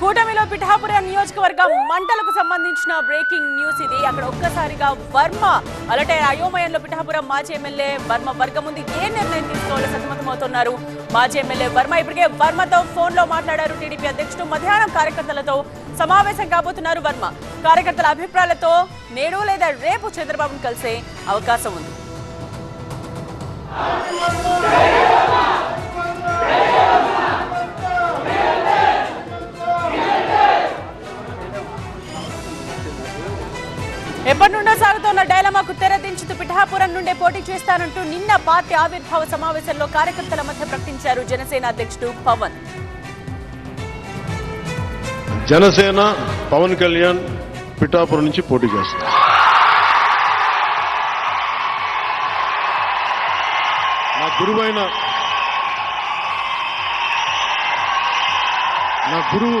కూటమిలో పిఠాపురం నియోజకవర్గం మంటలకు సంబంధించిన బ్రేకింగ్ న్యూస్ ఇది. అక్కడ ఒక్కసారిగా వర్మ అలటే అయోమయంలో పిఠాపురం మాజీ ఎమ్మెల్యే వర్మ వర్గం ముందు ఏ నిర్ణయం తీసుకోవాలో సతమతమవుతున్నారు? మాజీ ఎమ్మెల్యే వర్మ ఇప్పటికే వర్మతో ఫోన్లో మాట్లాడారు. టీడీపీ అధ్యక్షుడు మధ్యాహ్నం కార్యకర్తలతో సమావేశం కాబోతున్నారు వర్మ. కార్యకర్తల అభిప్రాయాలతో నేడు లేదా రేపు చంద్రబాబును కలిసే అవకాశం ఉంది. ఎప్పటి నుండో సాగుతున్న డైలమాకు తెరదించుతూ పిఠాపురం నుండే పోటీ చేస్తానంటూ నిన్న పార్టీ ఆవిర్భావ సమావేశంలో కార్యకర్తల మధ్య ప్రకటించారు జనసేన అధ్యక్షుడు పవన్. జనసేన పవన్ కళ్యాణ్ పిఠాపురం నుంచి పోటీ చేస్తారు నా గురువైన నా గురువు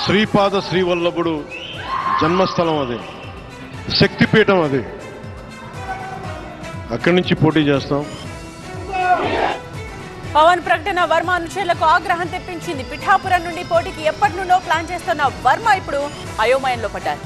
శ్రీపాద శ్రీవల్లభుడు జన్మస్థలం అది. శక్తిపీఠం అది. అక్కడి నుంచి పోటీ చేస్తాం. పవన్ ప్రకటన వర్మ అనుచరులకు ఆగ్రహం తెప్పించింది. పిఠాపురం నుండి పోటీకి ఎప్పటి నుండో ప్లాన్ చేస్తున్న వర్మ ఇప్పుడు అయోమయంలో పడ్డారు.